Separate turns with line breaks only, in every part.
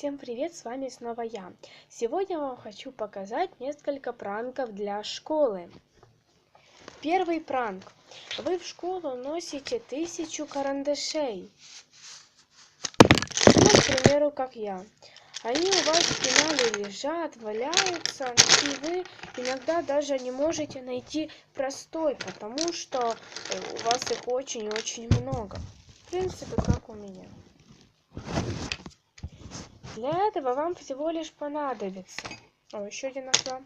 Всем привет, с вами снова я. Сегодня вам хочу показать несколько пранков для школы. Первый пранк. Вы в школу носите тысячу карандашей. Ну, к примеру, как я. Они у вас в пенале лежат, валяются, и вы иногда даже не можете найти простой, потому что э, у вас их очень и очень много. В принципе, как у меня. Для этого вам всего лишь понадобится. О, еще один нашла.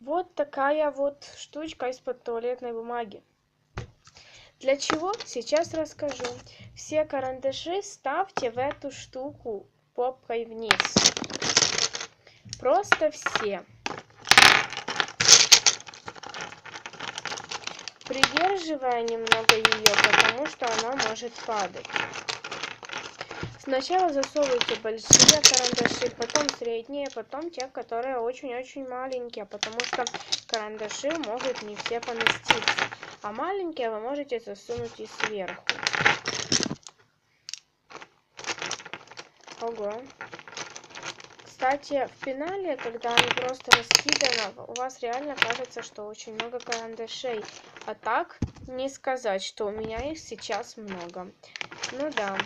Вот такая вот штучка из-под туалетной бумаги. Для чего? Сейчас расскажу. Все карандаши ставьте в эту штуку попкой вниз. Просто все. Придерживая немного ее, потому что она может падать. Сначала засовывайте большие карандаши, потом средние, потом те, которые очень-очень маленькие, потому что карандаши могут не все поместиться. А маленькие вы можете засунуть и сверху. Ого. Кстати, в пенале, когда они просто раскиданы, у вас реально кажется, что очень много карандашей. А так, не сказать, что у меня их сейчас много. Ну да,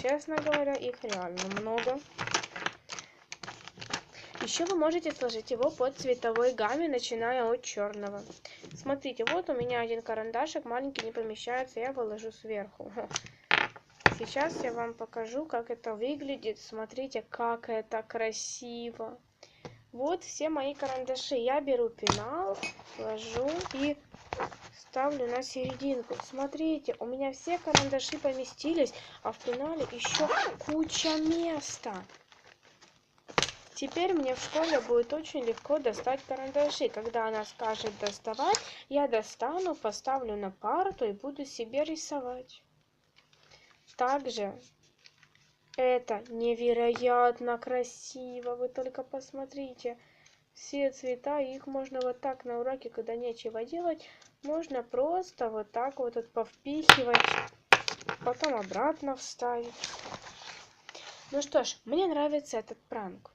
честно говоря, их реально много. Еще вы можете сложить его по цветовой гамме, начиная от черного. Смотрите, вот у меня один карандашик, маленький не помещается, я выложу сверху. Сейчас я вам покажу, как это выглядит. Смотрите, как это красиво. Вот все мои карандаши. Я беру пенал, ложу и ставлю на серединку. Смотрите, у меня все карандаши поместились, а в пенале еще куча места. Теперь мне в школе будет очень легко достать карандаши. Когда она скажет доставать, я достану, поставлю на парту и буду себе рисовать. Также это невероятно красиво. Вы только посмотрите. Все цвета, их можно вот так на уроке, когда нечего делать, можно просто вот так вот, вот повпихивать, потом обратно вставить. Ну что ж, мне нравится этот пранк.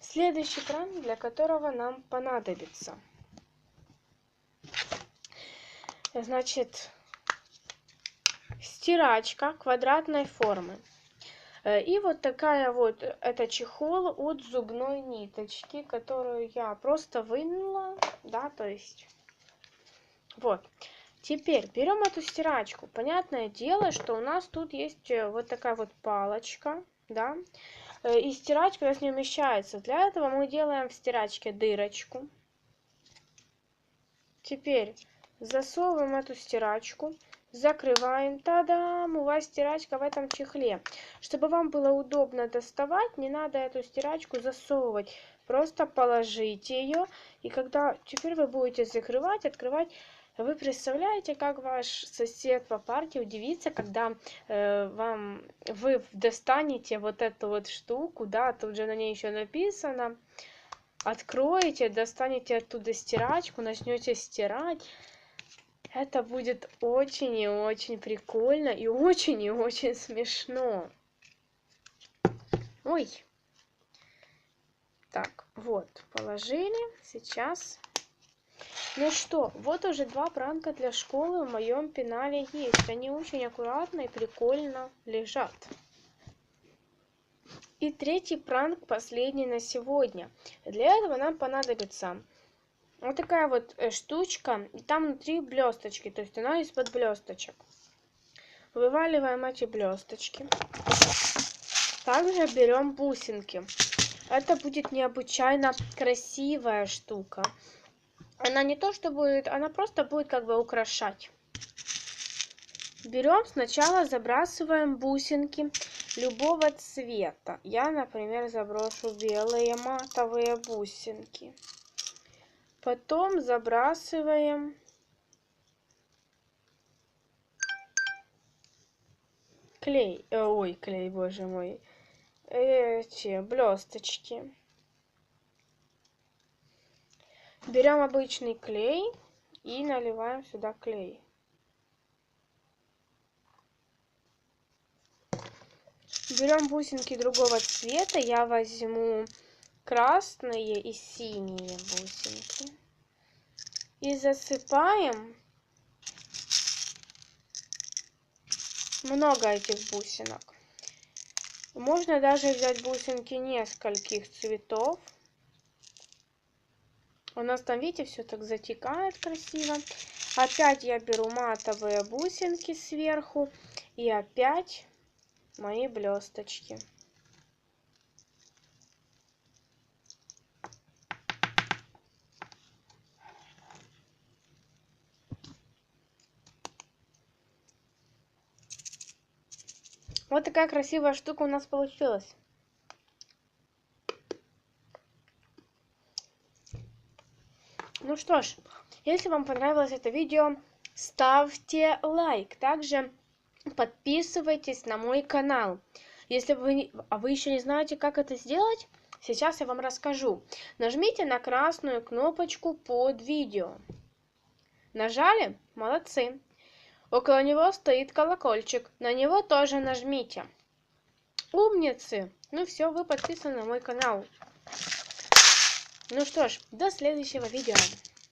Следующий пранк, для которого нам понадобится. Значит, стирачка квадратной формы. Э, и вот такая вот, это чехол от зубной ниточки, которую я просто вынула, да, то есть, вот. Теперь берем эту стирачку. Понятное дело, что у нас тут есть э, вот такая вот палочка, да, э, и стирачка у нас не умещается. Для этого мы делаем в стирачке дырочку. Теперь засовываем эту стирачку Закрываем. Та-дам! У вас стирачка в этом чехле. Чтобы вам было удобно доставать, не надо эту стирачку засовывать. Просто положите ее. И когда теперь вы будете закрывать, открывать, вы представляете, как ваш сосед по парте удивится, когда э, вам вы достанете вот эту вот штуку, да, тут же на ней еще написано, откроете, достанете оттуда стирачку, начнете стирать. Это будет очень и очень прикольно и очень и очень смешно. Ой. Так, вот, положили. Сейчас. Ну что, вот уже два пранка для школы в моем пенале есть. Они очень аккуратно и прикольно лежат. И третий пранк, последний на сегодня. Для этого нам понадобится вот такая вот э, штучка, и там внутри блесточки, то есть она из-под блесточек. Вываливаем эти блесточки. Также берем бусинки. Это будет необычайно красивая штука. Она не то что будет, она просто будет как бы украшать. Берем сначала забрасываем бусинки любого цвета. Я, например, заброшу белые матовые бусинки. Потом забрасываем клей. Э, ой, клей, боже мой. Эти блесточки. Берем обычный клей и наливаем сюда клей. Берем бусинки другого цвета. Я возьму красные и синие бусинки. И засыпаем много этих бусинок. Можно даже взять бусинки нескольких цветов. У нас там, видите, все так затекает красиво. Опять я беру матовые бусинки сверху. И опять мои блесточки. Вот такая красивая штука у нас получилась. Ну что ж, если вам понравилось это видео, ставьте лайк. Также подписывайтесь на мой канал. Если вы, а вы еще не знаете, как это сделать, сейчас я вам расскажу. Нажмите на красную кнопочку под видео. Нажали? Молодцы. Около него стоит колокольчик. На него тоже нажмите. Умницы! Ну все, вы подписаны на мой канал. Ну что ж, до следующего видео.